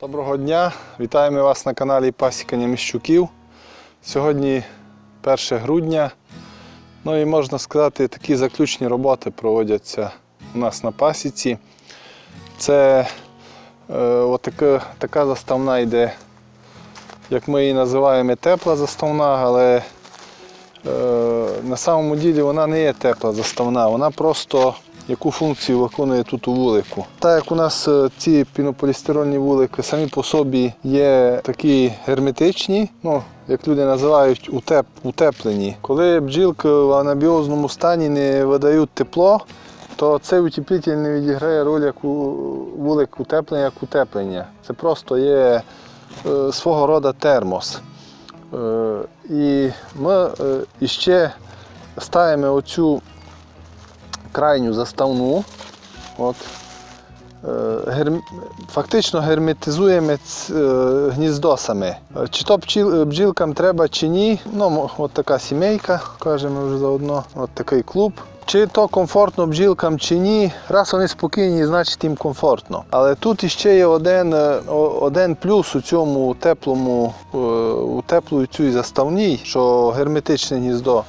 Доброго дня! Вітаємо вас на каналі Пасікання Міщуків. Сьогодні 1 грудня. Ну і можна сказати, такі заключні роботи проводяться у нас на пасіці. Це е, отака, така заставна йде, як ми її називаємо, тепла заставна, але е, на самому ділі вона не є тепла заставна, вона просто яку функцію виконує тут у вулику. Так як у нас е, ці пінополістирольні вулики самі по собі є такі герметичні, ну, як люди називають утеп, утеплені. Коли бджілки в анабіозному стані не видають тепло, то цей утеплитель не відіграє роль як у вулик утеплення, як утеплення. Це просто є е, свого роду термос. Е, і ми е, іще ставимо оцю крайню заставну. От. Е, Фактично герметизуємо е, гніздо саме. Чи то е, бджілкам треба, чи ні. Ну, от така сімейка, кажемо вже заодно, от такий клуб. Чи то комфортно бджілкам, чи ні. Раз вони спокійні, значить їм комфортно. Але тут іще є один, один плюс у цьому теплому, у теплої цій заставній, що герметичне гніздо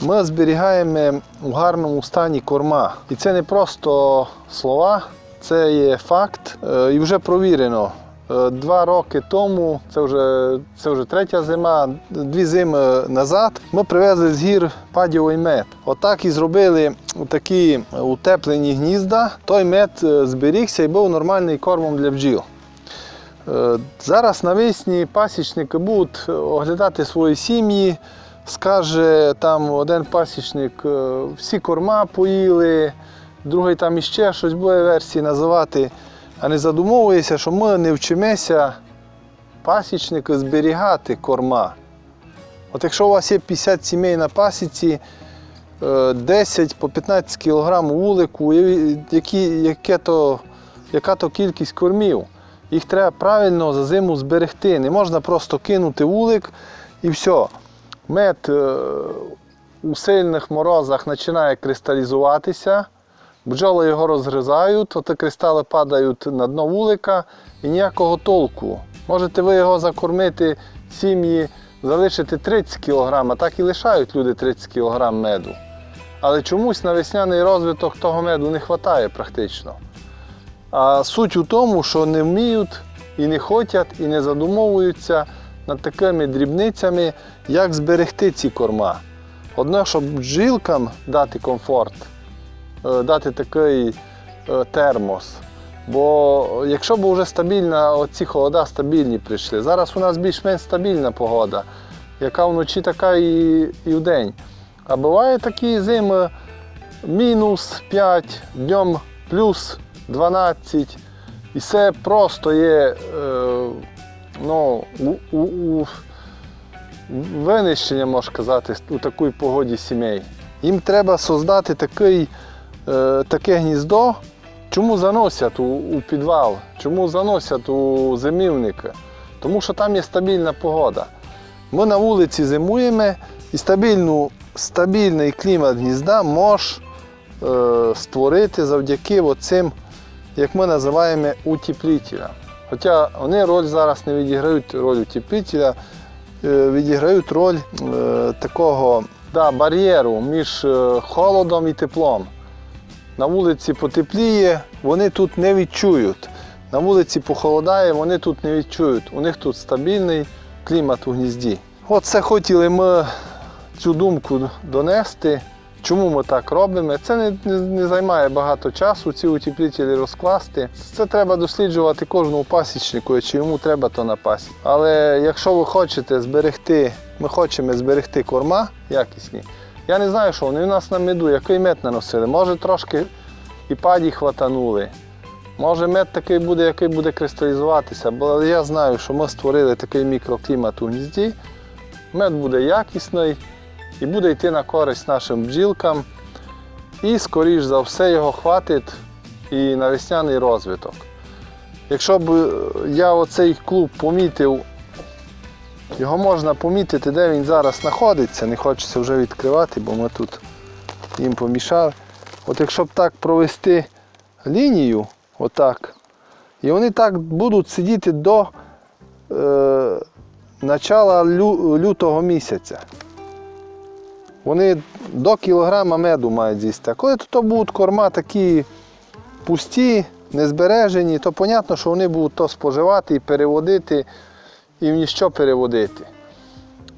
ми зберігаємо у гарному стані корма. І це не просто слова, це є факт е, і вже провірено. Е, Два роки тому, це вже, це вже третя зима, дві зими назад, ми привезли з гір падіовий мед. Отак і зробили такі утеплені гнізда. Той мед е, зберігся і був нормальний кормом для бджіл. Зараз навесні пасічники будуть оглядати свої сім'ї. Скаже там один пасічник, е, всі корма поїли, другий там іще щось буде версії називати. А не задумовується, що ми не вчимося пасічники зберігати корма. От якщо у вас є 50 сімей на пасіці, е, 10 по 15 кг вулику, які, яке то, яка то кількість кормів. Їх треба правильно за зиму зберегти. Не можна просто кинути вулик і все. Мед е, у сильних морозах починає кристалізуватися, бджоли його розгризають, от кристали падають на дно вулика і ніякого толку. Можете ви його закормити сім'ї, залишити 30 кг, так і лишають люди 30 кг меду. Але чомусь на весняний розвиток того меду не вистачає практично. А суть у тому, що не вміють і не хочуть, і не задумовуються над такими дрібницями, як зберегти ці корма. Одне, щоб бджілкам дати комфорт, е, дати такий е, термос. Бо якщо б вже стабільна, оці холода стабільні прийшли. Зараз у нас більш-менш стабільна погода, яка вночі така і, і вдень. А буває такі зими мінус 5, днем плюс 12. І це просто є е, ну, у, у, у винищення, можна сказати, у такій погоді сімей. Їм треба создати такий, е, таке гніздо, чому заносять у, у підвал, чому заносять у зимівники. Тому що там є стабільна погода. Ми на вулиці зимуємо і стабільну, стабільний клімат гнізда може створити завдяки цим, як ми називаємо, утеплителям. Хоча вони роль зараз не відіграють роль утеплителя, е, відіграють роль е, такого да, бар'єру між е, холодом і теплом. На вулиці потепліє, вони тут не відчують. На вулиці похолодає, вони тут не відчують. У них тут стабільний клімат у гнізді. От це хотіли ми цю думку донести. Чому ми так робимо? Це не, не, не займає багато часу, ці утеплителі розкласти. Це треба досліджувати кожному пасічнику, чи йому треба то на. Але якщо ви хочете зберегти, ми хочемо зберегти корма якісні. Я не знаю, що вони у нас на меду, який мед наносили. Може трошки і паді хватанули. Може мед такий буде, який буде кристалізуватися, бо я знаю, що ми створили такий мікроклімат у гнізді. Мед буде якісний і буде йти на користь нашим бджілкам. І, скоріш за все, його хватить і на весняний розвиток. Якщо б е, я оцей клуб помітив, його можна помітити, де він зараз знаходиться, не хочеться вже відкривати, бо ми тут їм помішали. От якщо б так провести лінію, отак, І вони так будуть сидіти до е, начала лю- лютого місяця. Вони до кілограма меду мають з'їсти. А коли то будуть корма такі пусті, незбережені, то зрозуміло, що вони будуть то споживати і переводити, і в ніщо переводити.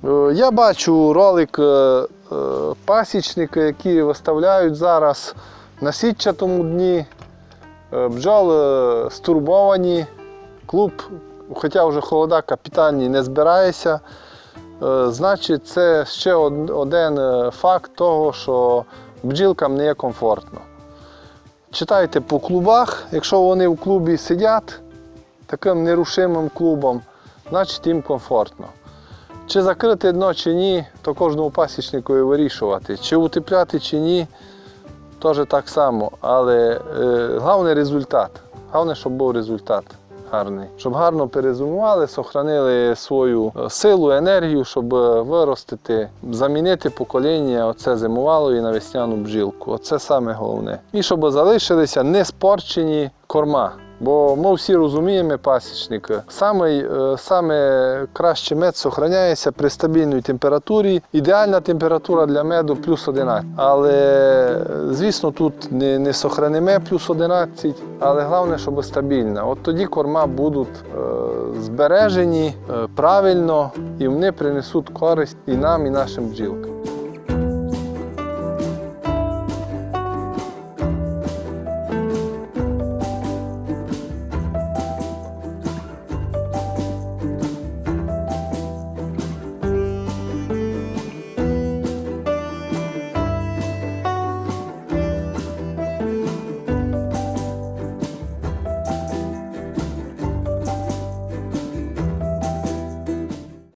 Е, Я бачу ролик е, е, пасічника, які виставляють зараз на сітчатому дні. Бджоли стурбовані, клуб, хоча вже холода капітальні не збирається. Е, Значить, це ще один е, факт того, що бджілкам не є комфортно. Читайте по клубах, якщо вони в клубі сидять таким нерушимим клубом, значить їм комфортно. Чи закрити дно, чи ні, то кожному пасічнику і вирішувати. Чи утепляти, чи ні, теж так само. Але е, головне результат. Головне, щоб був результат гарний. Щоб гарно перезимували, сохранили свою е, силу, енергію, щоб е, виростити, замінити покоління оце зимувалої на весняну бджілку. Оце саме головне. І щоб залишилися неспорчені корма. Бо ми всі розуміємо, пасічники, саме, е, саме краще мед зберігається при стабільній температурі. Ідеальна температура для меду плюс 11. Але, звісно, тут не, не сохраниме плюс 11, але головне, щоб стабільна. От тоді корма будуть е, збережені е, правильно і вони принесуть користь і нам, і нашим бджілкам.